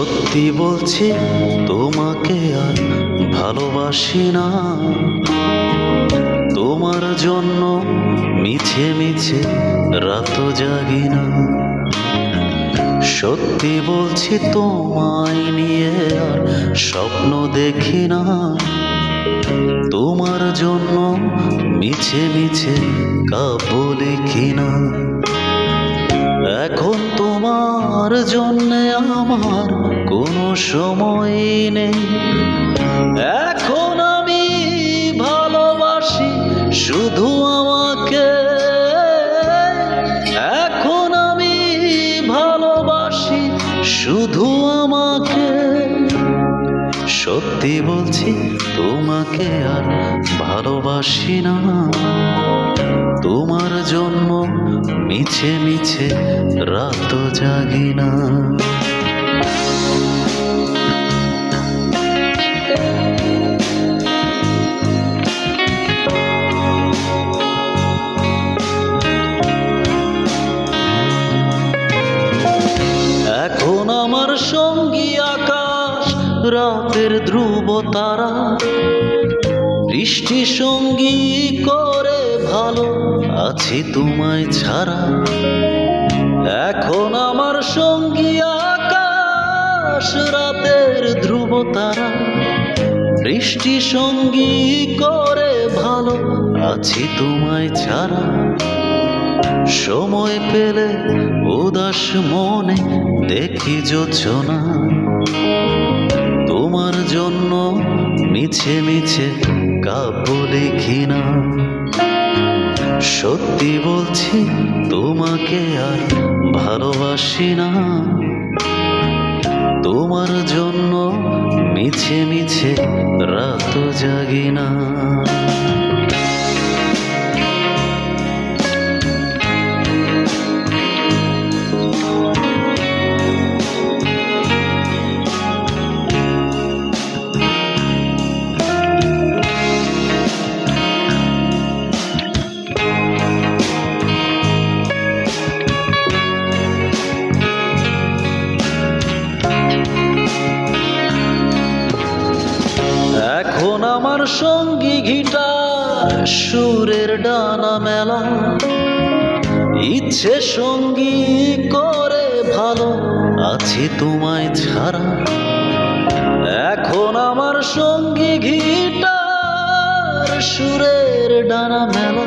সত্যি বলছি, তোমাকে আর ভালোবাসি না। তোমার জন্য মিছে মিছে রাত জাগি না। সত্যি বলছি, তোমায় নিয়ে আর স্বপ্ন দেখি না। তোমার জন্য মিছে মিছে কাব্য লিখি না। এখন তোমার জন্যে আমার কোনো সময় নেই। এখন আমি ভালোবাসি শুধু আমাকে। এখন আমি ভালোবাসি শুধু আমাকে। সত্যি বলছি, তোমাকে আর ভালোবাসি না। তোমার জন্য মিছে মিছে রাত জাগি না। রাতের ধ্রুব তারা বৃষ্টি সঙ্গী করে ভালো আছি তোমায় ছাড়া। এখন আমার সঙ্গী আকাশ, রাতের ধ্রুব তারা বৃষ্টি সঙ্গী করে ভালো আছি তোমায় ছাড়া। সময় পেলে উদাস মনে দেখি জন্য মিছে মিছে কাব্য লিখি না। সত্যি বলছি তোমাকে আর ভালোবাসি না। তোমার জন্য মিছে মিছে রাত জাগি না। আমার সঙ্গী গিটার সুরের ডানা মেলা। ইচ্ছে সঙ্গী করে ভালো, আছি তোমায় ছাড়া। এখন আমার সঙ্গী গিটার সুরের ডানা মেলা।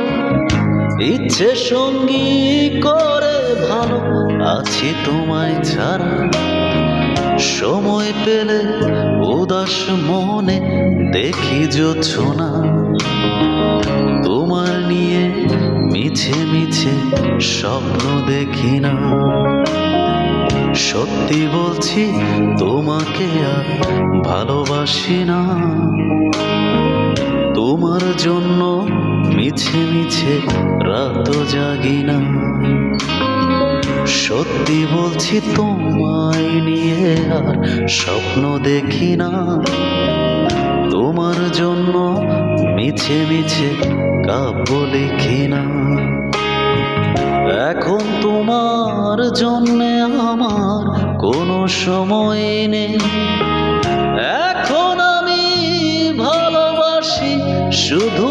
ইচ্ছে সঙ্গী করে ভালো, আছি তোমায় ছাড়া। সময় পেলে উদাস মনে দেখি না তোমার নিয়ে মিছে মিছে স্বপ্ন দেখি না। সত্যি বলছি, তোমাকে আর ভালোবাসি না। তোমার জন্য মিছে মিছে রাত জাগি না। সত্যি বলছি তোমায় নিয়ে আর স্বপ্ন দেখি না। তোমার জন্য মিছে মিছে কাব্য লিখি না। এখন তোমার জন্য আমার কোনো সময় নেই। এখন আমি ভালোবাসি শুধু